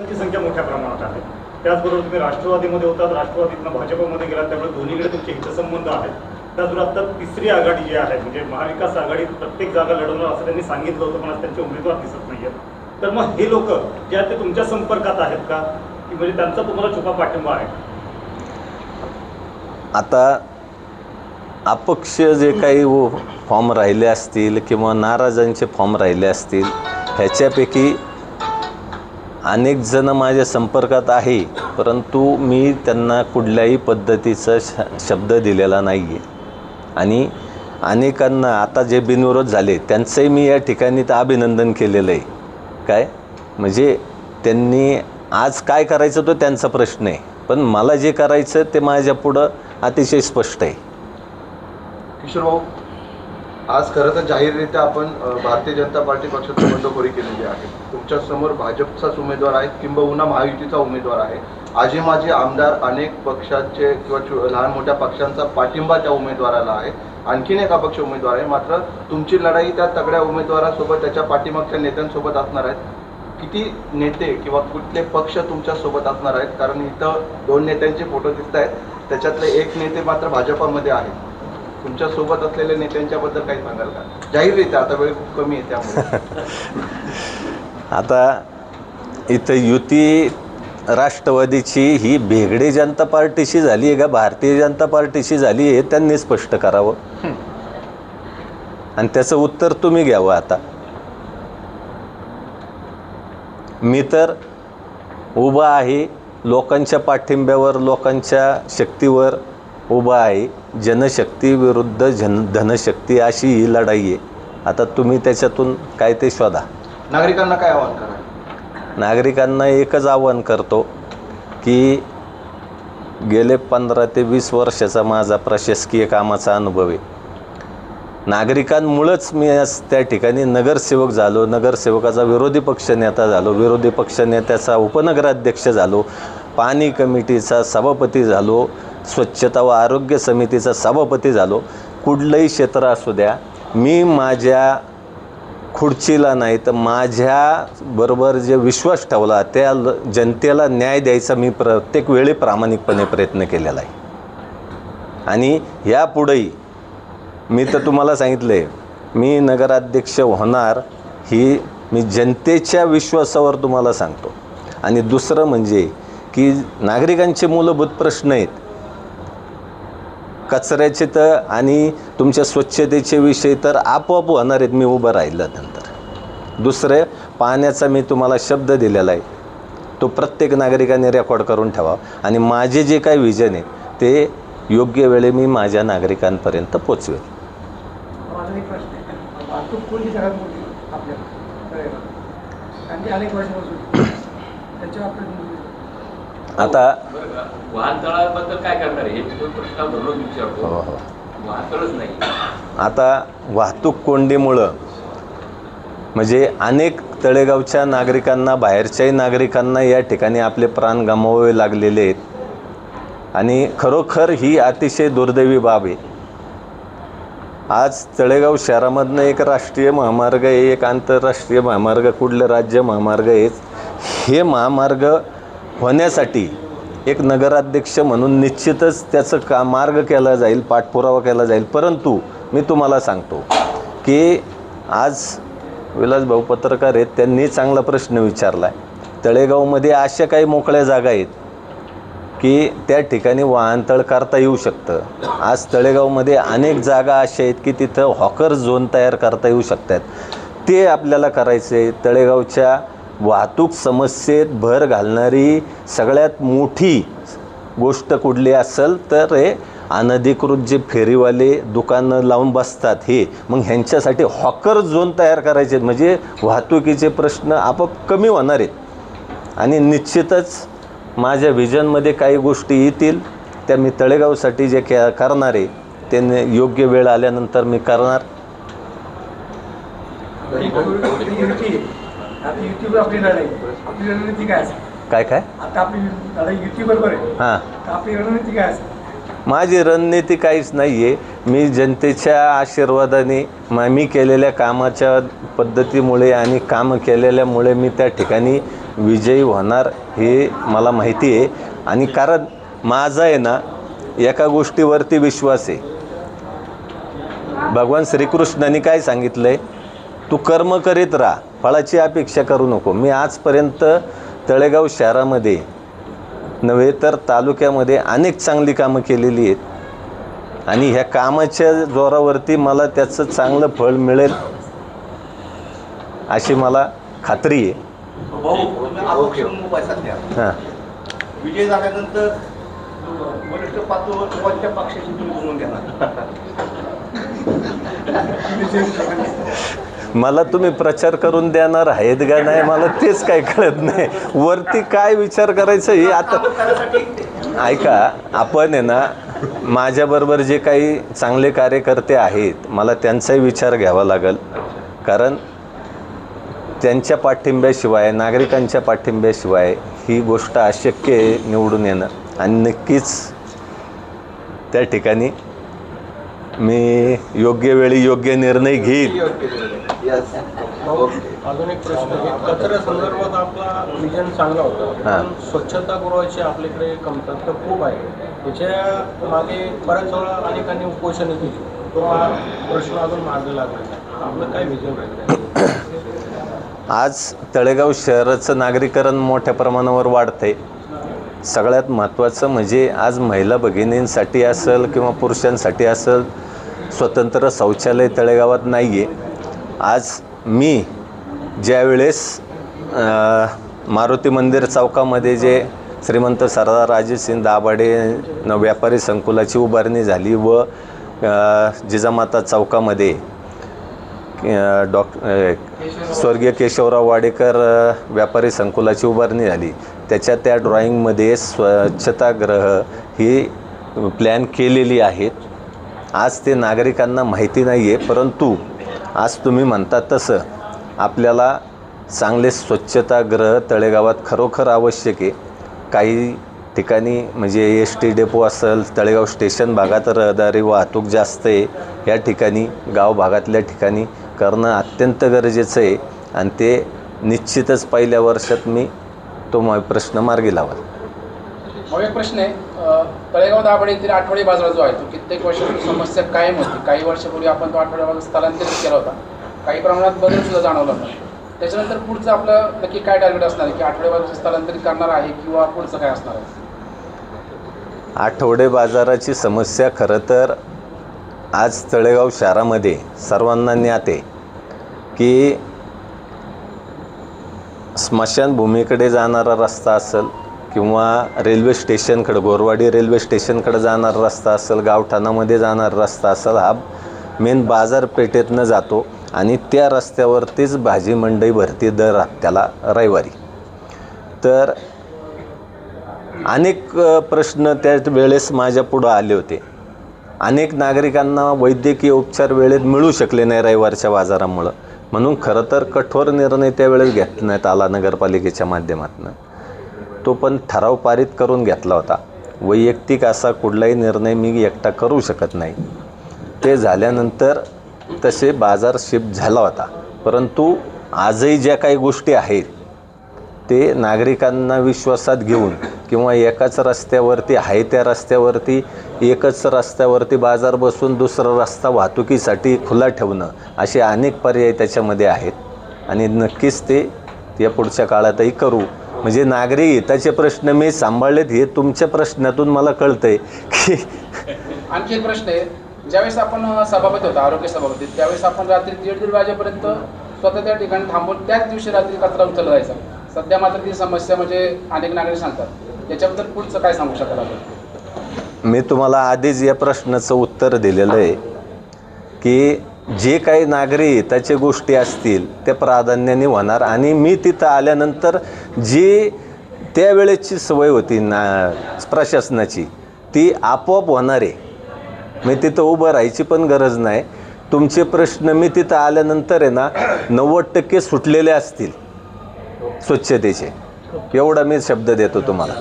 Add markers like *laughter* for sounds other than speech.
त्यांची संख्या मोठ्या प्रमाणात आहे. त्याचबरोबर तुम्ही राष्ट्रवादीमध्ये होतात राष्ट्रवादीतनं भाजपमध्ये गेलात त्यामुळे दोन्हीकडे तुमचे हितसंबंध आहेत. त्याचबरोबर आता तिसरी आघाडी जी आहे म्हणजे महाविकास आघाडी प्रत्येक जागा लढवणार असं त्यांनी सांगितलं होतं पण आज त्यांचे उमेदवार दिसत आहेत तर मग हे लोक जे आहेत ते तुमच्या संपर्कात आहेत का? की म्हणजे त्यांचा तुम्हाला छुपा पाठिंबा आहे? आता अपक्ष जे काही फॉर्म राहिले असतील किंवा नाराजांचे फॉर्म राहिले असतील ह्याच्यापैकी अनेक जण माझ्या संपर्कात आहे परंतु मी त्यांना कुठल्याही पद्धतीचा श शब्द दिलेला नाही आहे आणि अनेकांना आता जे बिनविरोध झाले त्यांचंही मी या ठिकाणी तर अभिनंदन केलेलं आहे. काय? म्हणजे त्यांनी आज काय करायचं तो त्यांचा प्रश्न आहे. पण मला जे करायचं ते माझ्या पुढं अतिशय स्पष्ट आहे. किशोर भाऊ आज खरं तर जाहीररित्या आपण भारतीय जनता पार्टी पक्षाची बंडखोरी केलेली आहे. तुमच्यासमोर भाजपचाच उमेदवार आहे किंबहुना महायुतीचा उमेदवार आहे. आजी माझे आमदार अनेक पक्षाचे किंवा लहान मोठ्या पक्षांचा पाठिंबा त्या उमेदवाराला आहे. आणखीन एक अपक्ष उमेदवार आहे मात्र तुमची लढाई त्या तगड्या उमेदवारासोबत त्याच्या पाठीमागच्या नेत्यांसोबत असणार आहेत. किती नेते किंवा कुठले पक्ष तुमच्यासोबत असणार आहेत? कारण इथं दोन नेत्यांचे फोटो दिसत आहेत त्याच्यातले एक नेते मात्र भाजपामध्ये आहेत. तुमच्यासोबत असलेल्या नेत्यांच्याबद्दल काही सांगाल का? जाहीररित्या आता वेळ खूप कमी आहे त्यामुळे. *laughs* आता इथं युती राष्ट्रवादीची ही भेगडे जनता पार्टीशी झाली आहे का? भारतीय जनता पार्टीशी झाली आहे त्यांनी स्पष्ट करावं. आणि त्याचं उत्तर तुम्ही घ्यावं आता. मी तर उभा आहे लोकांच्या पाठिंब्यावर लोकांच्या शक्तीवर उभा आहे. जनशक्ती विरुद्ध जन धनशक्ती अशी ही लढाई आहे. आता तुम्ही त्याच्यातून काय ते शोधा. नागरिकांना काय आवाहन करा? नागरिकांना एकच आव्हान करतो की गेले पंधरा ते वीस वर्षाचा माझा प्रशासकीय कामाचा अनुभव आहे. नागरिकांमुळंच मी आज त्या ठिकाणी नगरसेवक झालो. नगरसेवकाचा विरोधी पक्षनेता झालो. विरोधी पक्षनेत्याचा उपनगराध्यक्ष झालो. पाणी कमिटीचा सभापती झालो. स्वच्छता व आरोग्य समितीचा सभापती झालो. कुठलंही क्षेत्र असू द्या मी माझ्या खुर्चीला नाही तर माझ्याबरोबर जे विश्वास ठेवला त्या ल- जनतेला न्याय द्यायचा मी प्रत्येक वेळी प्रामाणिकपणे प्रयत्न केलेला आहे. आणि यापुढेही मी तर तुम्हाला सांगितलं आहे मी नगराध्यक्ष होणार ही मी जनतेच्या विश्वासावर तुम्हाला सांगतो. आणि दुसरं म्हणजे की नागरिकांचे मूलभूत प्रश्न आहेत कचऱ्याचे तर आणि तुमच्या स्वच्छतेचे विषय तर आपोआप होणार आहेत. मी उभं राहिलं नंतर. दुसरं पाण्याचा मी तुम्हाला शब्द दिलेला आहे. तो प्रत्येक नागरिकाने रेकॉर्ड करून ठेवा. आणि माझे जे काही विजन आहे ते योग्य वेळी मी माझ्या नागरिकांपर्यंत पोचवेल. आता वाहनतळाबद्दल काय करणार आहे? हे हो हो. नाही. आता वाहतूक कोंडीमुळं म्हणजे अनेक तळेगावच्या नागरिकांना बाहेरच्याही नागरिकांना या ठिकाणी आपले प्राण गमावावे लागलेले आहेत. आणि खरोखर ही अतिशय दुर्दैवी बाब आहे. आज तळेगाव शहरामधनं एक राष्ट्रीय महामार्ग आहे एक आंतरराष्ट्रीय महामार्ग कुठलं राज्य महामार्ग आहेत हे महामार्ग होण्यासाठी एक नगराध्यक्ष म्हणून निश्चितच त्याचं का मार्ग केला जाईल पाठपुरावा केला जाईल. परंतु मी तुम्हाला सांगतो की आज विलासभाऊ पत्रकार आहेत त्यांनी चांगला प्रश्न विचारला आहे तळेगावमध्ये अशा काही मोकळ्या जागा आहेत की त्या ठिकाणी वाहनतळ करता येऊ शकतं. आज तळेगावमध्ये अनेक जागा अशा आहेत की तिथं हॉकर झोन तयार करता येऊ शकतात. ते आपल्याला करायचं आहे तळेगावच्या वाहतूक समस्येत भर घालणारी सगळ्यात मोठी गोष्ट कुठली असेल तर हे अनधिकृत जे फेरीवाले दुकानं लावून बसतात हे. मग ह्यांच्यासाठी हॉकर झोन तयार करायचे आहेत. म्हणजे वाहतुकीचे प्रश्न आपोआप कमी होणार आहेत. आणि निश्चितच माझ्या व्हिजनमध्ये काही गोष्टी येतील. त्या मी तळेगावसाठी जे के करणार आहे ते योग्य वेळ आल्यानंतर मी करणार. आता आपली लढाई. आपली रणनीती काय असेल? काय काय? आता आपली युती बरोबर आहे. हां. तर आपली रणनीती काय असेल? माझी रणनीती काहीच नाही आहे मी जनतेच्या आशीर्वादाने म- मी केलेल्या कामाच्या पद्धतीमुळे आणि कामं केलेल्यामुळे मी त्या ठिकाणी विजयी होणार हे मला माहिती आहे. आणि कारण माझा आहे ना एका गोष्टीवरती विश्वास आहे. भगवान श्रीकृष्णाने काय सांगितलं आहे तू कर्म करीत राहा. फळाची अपेक्षा करू नको. मी आजपर्यंत तळेगाव शहरामध्ये नव्हे तर तालुक्यामध्ये अनेक चांगली कामं केलेली आहेत. आणि ह्या कामाच्या जोरावरती मला त्याचं चांगलं फळ मिळेल अशी मला खात्री आहे. ओके हां. विजय झाल्यानंतर वरिष्ठ पातळीच्या पक्षाची तुम्ही बोलून घेणार. *laughs* मला तुम्ही प्रचार करून देणार आहेत का नाही मला तेच काय कळत नाही. वरती काय विचार करायचं हे आता ऐका आपण आहे ना माझ्याबरोबर जे काही चांगले कार्यकर्ते आहेत मला त्यांचाही विचार घ्यावा लागेल. कारण त्यांच्या पाठिंब्याशिवाय नागरिकांच्या पाठिंब्याशिवाय ही गोष्ट अशक्य आहे निवडून येणं. आणि नक्कीच त्या ठिकाणी मी योग्य वेळी योग्य निर्णय घेईल ओके अजून एक प्रश्न आहे. कचऱ्या संदर्भात आपला विजन चांगला होता. हां. स्वच्छतागृहाची आपल्याकडे कमतरता खूप आहे. त्याच्यामागे बऱ्याच वेळा अनेकांनी उपोषणं केली. तो हा प्रश्न अजून मार्गी लागला नाही. आपलं काय विजन राहिलं? आज तळेगाव शहराचं नागरीकरण मोठ्या प्रमाणावर वाढतंय. सगळ्यात महत्त्वाचं म्हणजे आज महिला भगिनींसाठी असेल किंवा पुरुषांसाठी असेल स्वतंत्र शौचालय तळेगावात नाही आहे आज मी ज्यावेळेस मारुती मंदिर चौकामध्ये जे श्रीमंत सरदार राजेसिंग दाभाडे न व्यापारी संकुलाची उभारणी झाली व जिजामाता चौकामध्ये अ, स्वर्गीय केशवराव वाडेकर व्यापारी संकुलाची उभारणी झाली. त्याच्या त्या ड्रॉइंगमध्ये स्वच्छतागृह ही प्लॅन केलेली आहेत. आज ते नागरिकांना माहिती नाही आहे परंतु आज तुम्ही म्हणता तसं आपल्याला चांगले स्वच्छतागृह तळेगावात खरोखर आवश्यक आहे. काही ठिकाणी म्हणजे एस टी डेपो असेल तळेगाव स्टेशन भागात रहदारी वाहतूक जास्त आहे. या ठिकाणी गाव भागातल्या ठिकाणी करणं अत्यंत गरजेचं आहे. आणि ते निश्चितच पहिल्या वर्षात मी तो प्रश्न मार्गी लावाल. मग एक प्रश्न आहे. तळेगाव दाभाडे येथील आठवडी बाजार जो आहे तो कित्येक वर्षापूर्वी समस्या कायम होती. काही वर्षापूर्वी आपण तो आठवडी बाजार स्थलांतरित केला होता. काही प्रमाणात बदल सुद्धा जाणवला होता. त्याच्यानंतर पुढचं आपलं नक्की काय टार्गेट असणार आहे? की आठवडी बाजार स्थलांतरित करणार आहे किंवा पुढचं काय असणार आहे? आठवडे बाजाराची समस्या खरं तर आज तळेगाव शहरामध्ये सर्वांना ज्ञाते की स्मशानभूमीकडे जाणारा रस्ता असेल किंवा रेल्वे स्टेशनकडं गोरवाडी रेल्वे स्टेशनकडं जाणारा रस्ता असेल गावठाणामध्ये जाणारा रस्ता असेल हा मेन बाजारपेठेतनं जातो आणि त्या रस्त्यावरतीच भाजी मंडई भरती दर हप्त्याला रविवारी. तर अनेक प्रश्न त्या वेळेस माझ्या पुढं आले होते. अनेक नागरिकांना वैद्यकीय उपचार वेळेत मिळू शकले नाही रविवारच्या बाजारामुळं. म्हणून खरं तर कठोर निर्णय त्यावेळेस घेण्यात आला नगरपालिकेच्या माध्यमातून. तो पण ठराव पारित करून घेतला होता. वैयक्तिक असा कुठलाही निर्णय मी एकटा करू शकत नाही. ते झाल्यानंतर तसे बाजार शिफ्ट झाला होता. परंतु आजही ज्या काही गोष्टी आहेत ते नागरिकांना विश्वासात घेऊन किंवा एकाच रस्त्यावरती आहे त्या रस्त्यावरती एकच रस्त्यावरती बाजार बसून दुसरा रस्ता वाहतुकीसाठी खुला ठेवणं असे अनेक पर्याय त्याच्यामध्ये आहेत. आणि नक्कीच ते या पुढच्या काळातही करू. म्हणजे नागरी हिताचे प्रश्न मी सांभाळलेत हे तुमच्या प्रश्नातून मला कळतं आहे की आणखी एक प्रश्न आहे. ज्यावेळेस आपण सभापती होता आरोग्य सभापती त्यावेळेस आपण रात्री दीड दीड वाजेपर्यंत स्वतः त्या ठिकाणी थांबून त्याच दिवशी रात्री कचरा उचलला जायचा सध्या मात्र ती समस्या म्हणजे अनेक नागरिक सांगतात. त्याच्याबद्दल पुढचं काय सांगू शकाल आपण? मी तुम्हाला आधीच या प्रश्नाचं उत्तर दिलेलं आहे. की जे काही नागरी हिताच्या गोष्टी असतील त्या प्राधान्याने होणार. आणि मी तिथं आल्यानंतर जी त्यावेळेची सवय होती ना प्रशासनाची ती आपोआप होणार आहे. मी तिथं उभं राहायची पण गरज नाही. तुमचे प्रश्न मी तिथं आल्यानंतर आहे ना नव्वद टक्के सुटलेले असतील स्वच्छतेचे. एवढा मी शब्द देतो तुम्हाला.